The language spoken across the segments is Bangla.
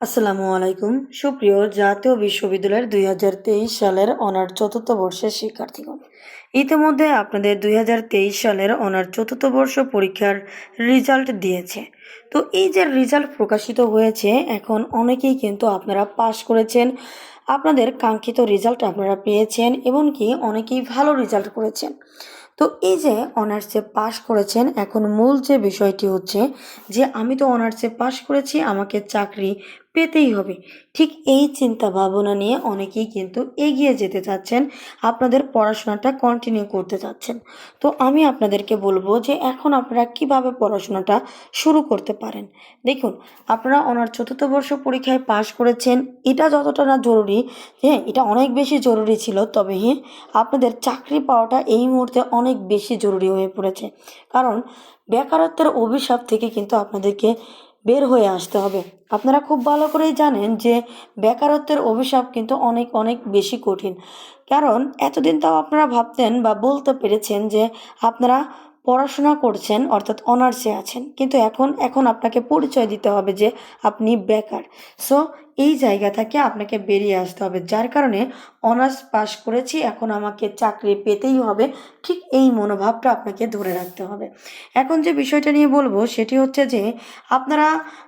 আসসালামু আলাইকুম। সুপ্রিয় জাতীয় বিশ্ববিদ্যালয়ের দুই হাজার তেইশ সালের অনার চতুর্থ বর্ষের শিক্ষার্থীগণ, ইতিমধ্যে আপনাদের দুই হাজার তেইশ সালের অনার চতুর্থ বর্ষ পরীক্ষার রেজাল্ট দিয়েছে। তো এই যে রেজাল্ট প্রকাশিত হয়েছে, এখন অনেকেই কিন্তু আপনারা পাশ করেছেন। আপনাদের কাঙ্ক্ষিত রেজাল্ট আপনারা পেয়েছেন এবং কি অনেকেই ভালো রেজাল্ট করেছেন। তো এই যে অনার্সে পাশ করেছেন, এখন মূল যে বিষয়টি হচ্ছে যে আমি তো অনার্সে পাশ করেছি, আমাকে চাকরি পেতেই হবে। ঠিক এই চিন্তা ভাবনা নিয়ে অনেকেই কিন্তু এগিয়ে যেতে চাচ্ছেন, আপনাদের পড়াশোনাটা কন্টিনিউ করতে চাচ্ছেন। তো আমি আপনাদেরকে বলব যে এখন আপনারা কীভাবে পড়াশোনাটা শুরু করতে পারেন? দেখুন, আপনারা অনার চতুর্থ বর্ষ পরীক্ষায় পাশ করেছেন, এটা যতটা না জরুরি হ্যাঁ এটা অনেক বেশি জরুরি ছিল, তবে হ্যাঁ আপনাদের চাকরি পাওয়াটা এই মুহূর্তে অনেক বেশি জরুরি হয়ে পড়েছে। কারণ বেকারত্বের অভিশাপ থেকে কিন্তু আপনাদেরকে বের হয়ে আসতে হবে। আপনারা খুব ভালো করেই জানেন যে বেকারত্বের অভিশাপ কিন্তু অনেক অনেক বেশি কঠিন। কারণ এতদিন তাও আপনারা ভাবতেন বা বলতে পেরেছেন যে আপনারা পড়াশোনা করছেন, অর্থাৎ অনার্সে আছেন। কিন্তু এখন এখন আপনাকে পরিচয় দিতে হবে যে আপনি বেকার। সো এই জায়গা থেকে আপনাকে বেরিয়ে আসতে হবে। যার কারণে অনার্স পাশ করেছি, এখন আমাকে চাকরি পেতেই হবে। ঠিক এই মনোভাবটা আপনাকে ধরে রাখতে হবে। এখন যে বিষয়টা নিয়ে বলব, সেটি হচ্ছে যে, আপনারা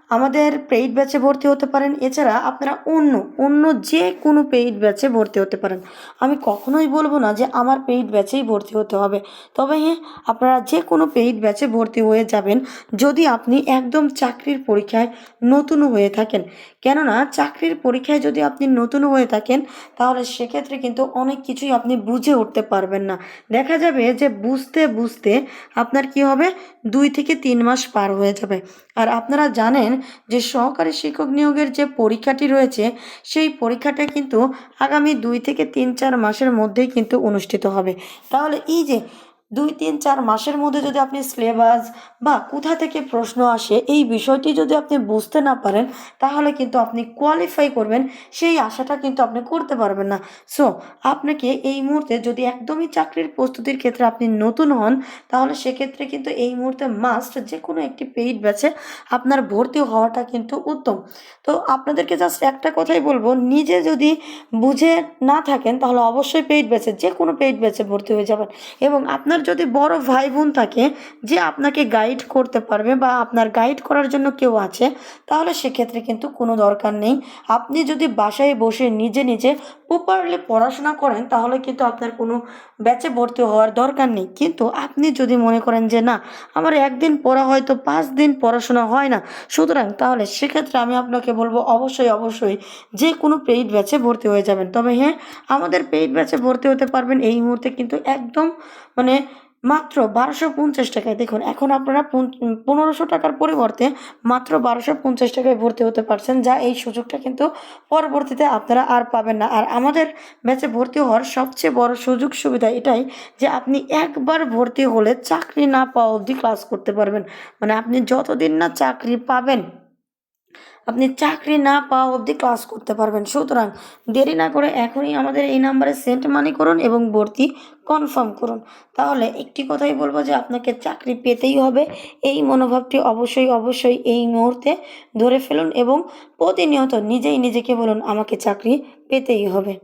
আমাদের পেইড ব্যাচে ভর্তি হতে পারেন। এছাড়া আপনারা অন্য অন্য যে কোনো পেইড ব্যাচে ভর্তি হতে পারেন। আমি কখনোই বলব না যে আমার পেইড ব্যাচেই ভর্তি হতে হবে। তবে হ্যাঁ আপনারা যে কোনো পেইড ব্যাচে ভর্তি হয়ে যাবেন যদি আপনি একদম চাকরির পরীক্ষায় নতুন হয়ে থাকেন। কেননা চাকরির পরীক্ষায় যদি আপনি নতুন হয়ে থাকেন, তাহলে সেক্ষেত্রে কিন্তু অনেক কিছুই আপনি বুঝে উঠতে পারবেন না। দেখা যাবে যে বুঝতে বুঝতে আপনার কি হবে? দুই থেকে তিন মাস পার হয়ে যাবে। আর আপনারা জানেন যে সহকারী শিক্ষক নিয়োগের যে পরীক্ষাটি রয়েছে, সেই পরীক্ষাটা কিন্তু আগামী দুই থেকে তিন চার মাসের মধ্যেই কিন্তু অনুষ্ঠিত হবে। তাহলে এই যে দুই তিন চার মাসের মধ্যে যদি আপনি সিলেবাস বা কোথা থেকে প্রশ্ন আসে, এই বিষয়টি যদি আপনি বুঝতে না পারেন, তাহলে কিন্তু আপনি কোয়ালিফাই করবেন, সেই আশাটা কিন্তু আপনি করতে পারবেন না। সো আপনাকে এই মুহূর্তে যদি একদমই চাকরির প্রস্তুতির ক্ষেত্রে আপনি নতুন হন, তাহলে সেক্ষেত্রে কিন্তু এই মুহূর্তে মাস্ট যে কোনো একটি পেইড ব্যাচে আপনার ভর্তি হওয়াটা কিন্তু উত্তম। তো আপনাদেরকে জাস্ট একটা কথাই বলব, নিজে যদি বুঝে না থাকেন, তাহলে অবশ্যই পেইড ব্যাচে যে কোনো পেইড ব্যাচে ভর্তি হয়ে যাবেন। এবং আপনার যদি বড় ভাই বোন থাকে যে আপনাকে গাইড করতে পারবে বা আপনার গাইড করার জন্য কেউ আছে, তাহলে সেক্ষেত্রে কিন্তু কোনো দরকার নেই। আপনি যদি বাসায় বসে নিজে নিজে প্রপারলি পড়াশোনা করেন, তাহলে কিন্তু আপনার কোনো ব্যাচে ভর্তি হওয়ার দরকার নেই। কিন্তু আপনি যদি মনে করেন যে, না, আমার একদিন পড়া হয়তো পাঁচ দিন পড়াশোনা হয় না, সুতরাং তাহলে সেক্ষেত্রে আমি আপনাকে বলব, অবশ্যই অবশ্যই যে কোনো পেইড ব্যাচে ভর্তি হয়ে যাবেন। তবে হ্যাঁ আমাদের পেইড ব্যাচে ভর্তি হতে পারবেন, এই মুহূর্তে কিন্তু একদম মানে মাত্র বারোশো পঞ্চাশ টাকায়। দেখুন, এখন আপনারা পনেরোশো টাকার পরিবর্তে মাত্র বারোশো পঞ্চাশ টাকায় ভর্তি হতে পারছেন, যা এই সুযোগটা কিন্তু পরবর্তীতে আপনারা আর পাবেন না। আর আমাদের ব্যাচে ভর্তি হওয়ার সবচেয়ে বড় সুযোগ সুবিধা এটাই যে আপনি একবার ভর্তি হলে চাকরি না পাওয়া অবধি ক্লাস করতে পারবেন। মানে আপনি যতদিন না চাকরি পাবেন আপনি চাকরি না পাওয়া অবধি ক্লাস করতে পারবেন। সুতরাং দেরি না করে এখনই আমাদের এই নাম্বারে সেন্ট মানি করুন এবং ভর্তি কনফার্ম করুন। তাহলে একটি কথাই বলব যে আপনাকে চাকরি পেতেই হবে। এই মনোভাবটি অবশ্যই অবশ্যই এই মুহূর্তে ধরে ফেলুন এবং প্রতিনিয়ত নিজেই নিজেকে বলুন, আমাকে চাকরি পেতেই হবে।